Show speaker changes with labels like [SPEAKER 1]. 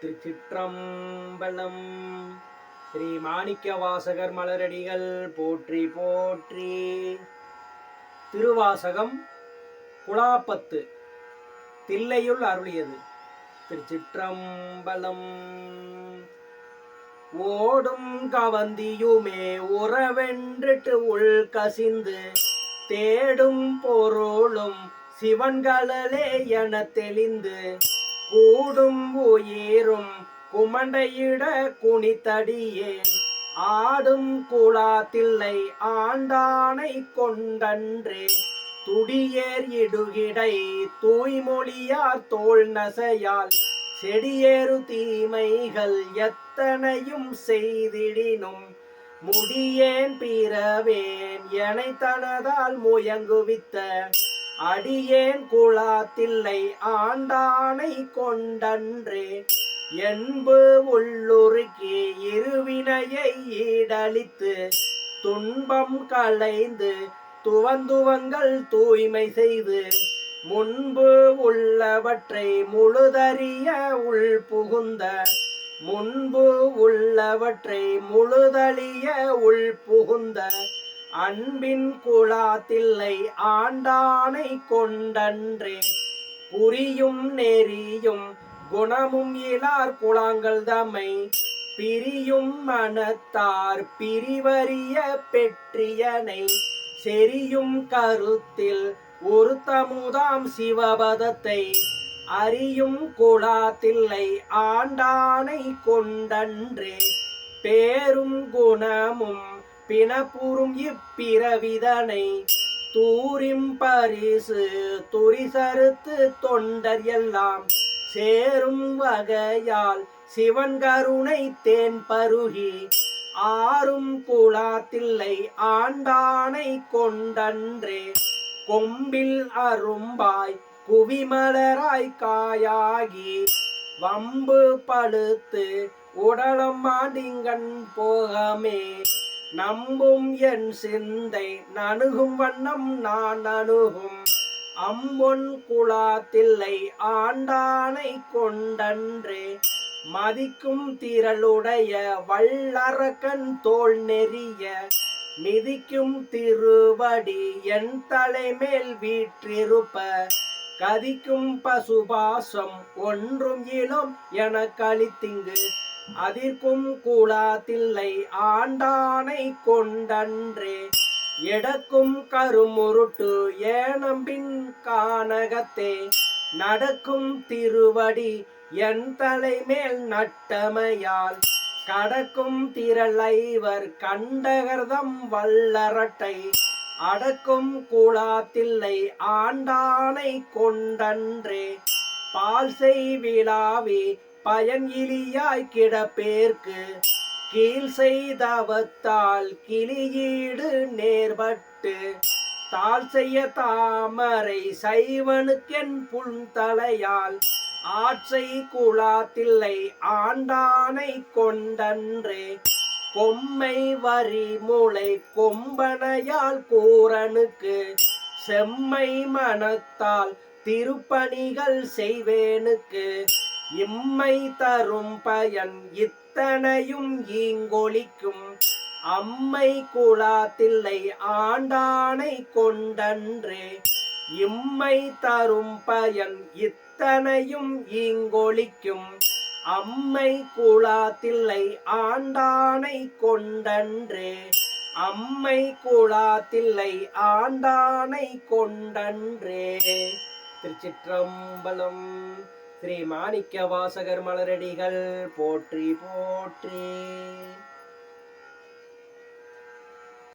[SPEAKER 1] திருச்சிற்றம்பலம். ஸ்ரீ மாணிக்க வாசகர் மலரடிகள் போற்றி போற்றி. திருவாசகம் குழாப்பத்து. தில்லையுள் அருளியது. திருச்சிற்றம்பலம். ஓடும் கவந்தியுமே உறவென்றுட்டு உள் கசிந்து தேடும் பொருளும் சிவன்களே என தெளிந்து கூடும் உயிரும் குமண்டையிட குனித்தடியேன் ஆடும் குழாத்தில்லை ஆண்டானை கொண்டன்றே. துடியேர் இடுகிடை தூய்மொழியார் தோல் நசையால். செடியேறு தீமைகள் எத்தனையும் செய்திடினும். முடியேன் பிறவேன் எனை தனதால் முயங்குவித்த அடியேன் குழாத்தில்லை ஆண்டானை கொண்டன்றே. என்பு உள்ளுருக்கி இருவினையை ஈடழித்து துன்பம் களைந்து துவந்துவங்கள் தூய்மை செய்து முன்பு உள்ளவற்றை முழுதறிய உள் புகுந்த முன்பு உள்ளவற்றை முழுதழிய உள் புகுந்த அன்பின் குழாத்தில்லை ஆண்டானை கொண்டன்றே. புரியும் நெறியும் குணமும் இலார் குழாங்கள் தம்மை பிரியும் மனத்தார் பிரிவறிய பெற்றியனை. செரியும் கருத்தில் ஒரு தமுதாம் சிவபதத்தை. அறியும் குழாத்தில்லை ஆண்டானை கொண்டன்றே. பேரும் குணமும் பிணப்புறும் இப்பிறவிதனை. தூரிம் பரிசு துரிசறுத்து தொண்டர் எல்லாம் சேரும் வகையால் சிவன் கருணை தேன் பருகி. ஆறும் குழாத்தில்லை ஆண்டானை கொண்டன்றே. கொம்பில் அரும்பாய் குவிமலராய் காயாகி. வம்பு பழுத்து உடலம் மாடிங்கண் போகமே. நம்பும் என் சிந்தை நணுகும் வண்ணம் நான் அணுகும். அம்பொன் குழாத்தில்லை ஆண்டானை கொண்டன்றே. மதிக்கும் திரளுடைய வல்லரக்கன் தோல் நெறிய. மிதிக்கும் திருவடி என் தலைமேல் வீற்றிருப்ப. கதிக்கும் பசுபாசம் ஒன்றும் இளம் என கழித்திங்கு அதிர்க்கும் கூழாத்தில்லை ஆண்டானை கொண்டன்றே. எடக்கும் கருமுருட்டு ஏனம்பின் கானகத்தே. நடக்கும் திருவடி என் தலைமேல் நட்டமையால். கடக்கும் திரளைவர் கண்டகர்தம் வல்லரட்டை. அடக்கும் கூழாத்தில்லை ஆண்டானை கொண்டன்றே. பால் செய்விழாவே பயன் இலியாய் கிடப்பேர்க்கு கீழ் செய்தவத்தால் கிளியீடு நேர்பட்டு தாழ் செய்ய தாமரை சைவனுக்கென் புண்தலையால் ஆற்றை குழாத்தில்லை ஆண்டானை கொண்டன்றே கொம்மை வரி மூளை கொம்பனையால் கூரனுக்கு செம்மை மனத்தால் திருப்பணிகள் செய்வேனுக்கு இம்மை தரும் பயன் இத்தனையும் ஈங்கொழிக்கும். அம்மை குழாத்தில்லை ஆண்டானை கொண்டன்றே. இம்மை தரும் பயன் இத்தனையும் ஈங்கொழிக்கும். அம்மை குழாத்தில்லை ஆண்டானை கொண்டன்றே. அம்மை குழாத்தில்லை ஆண்டானை கொண்டன்றே. திருச்சிற்றம்பலம் ஸ்ரீ மாணிக்க வாசகர் மலரடிகள் போற்றி போற்றி.